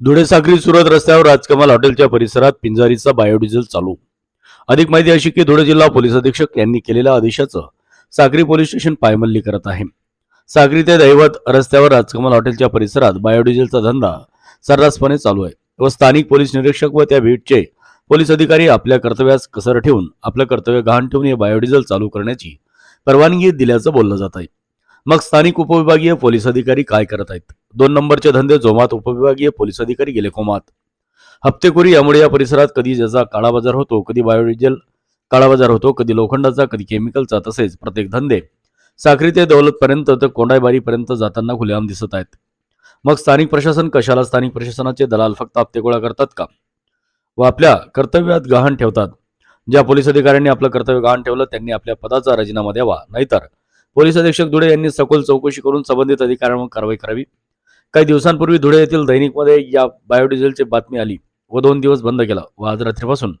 धुळे साक्री सुरत रस्त्यावर राजकमाल हॉटेलच्या परिसरात पिंजारीचा बायोडिझेल चालू. अधिक माहिती अशी की धुळे जिल्हा पोलीस अधीक्षक यांनी केलेल्या आदेशाचं सागरी पोलीस स्टेशन पायमल्ली करत आहे. सागरी ते दैवत रस्त्यावर राजकमल हॉटेलच्या परिसरात बायोडिझेलचा धंदा सर्रासपणे चालू आहे व स्थानिक पोलीस निरीक्षक व त्या बीटचे पोलीस अधिकारी आपल्या कर्तव्यास कसर ठेवून आपलं कर्तव्य गहाण ठेवून हे बायोडिझेल चालू करण्याची परवानगी दिल्याचं बोललं जात आहे. मग स्थानिक उपविभागीय पोलीस अधिकारी काय करत आहेत? दोन नंबरचे धंदे जोमात उपविभागीय पोलीस अधिकारी गेले कोमात. हप्तेखोरी यामुळे या परिसरात कधी ज्याचा काळा बाजार होतो कधी बायोडिझेल काळा बाजार होतो कधी लोखंडाचा कधी केमिकलचा तसेच प्रत्येक धंदे साखरी ते दौलतपर्यंत तर कोंडाईबारीपर्यंत जाताना खुलेआम दिसत आहेत. मग स्थानिक प्रशासन कशाला स्थानिक प्रशासनाचे दलाल फक्त हप्ते गोळा करतात का? व आपल्या कर्तव्यात गहाण ठेवतात. ज्या पोलीस अधिकाऱ्यांनी आपलं कर्तव्य गहाण ठेवलं त्यांनी आपल्या पदाचा राजीनामा द्यावा. नाहीतर पोलीस अधीक्षक धुळे यांनी सखोल चौकशी करून संबंधित अधिकाऱ्यांवर कारवाई करावी. काही दिवसांपूर्वी धुळे येथील दैनिकमध्ये या बायोडिझेलची बातमी आली व दोन दिवस बंद केला व आज रात्रीपासून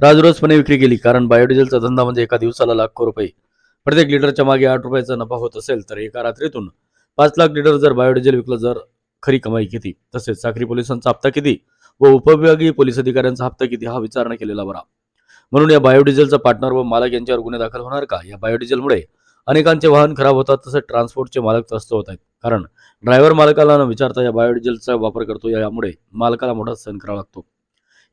राजरोजपणे विक्री केली. कारण बायोडिझेलचा धंदा म्हणजे एका दिवसाला लाखो रुपये. प्रत्येक लिटरच्या मागे आठ रुपयाचा नफा होत असेल तर एका रात्रीतून पाच लाख लिटर जर बायोडिझेल विकलं जर खरी कमाई किती? तसेच साखरी पोलिसांचा हप्ता किती? व उपविभागीय पोलीस अधिकाऱ्यांचा हप्ता किती? हा विचार न केलेला बरा. म्हणून या बायोडिझेलचा पार्टनर व मालक यांच्यावर गुन्हे दाखल होणार का? या बायोडिझेलमुळे अनेकांचे वाहन खराब होतात तसेच ट्रान्सपोर्टचे मालक त्रस्त होत आहेत. कारण ड्रायव्हर मालकाला न विचारता या बायोडिझेलचा वापर करतो यामुळे मालकाला मोठा सहन करावा लागतो.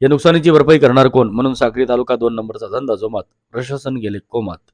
या नुकसानीची भरपाई करणार कोण? म्हणून साक्री तालुका दोन नंबरचा धंदा जोमात. प्रशासन गेले कोमात.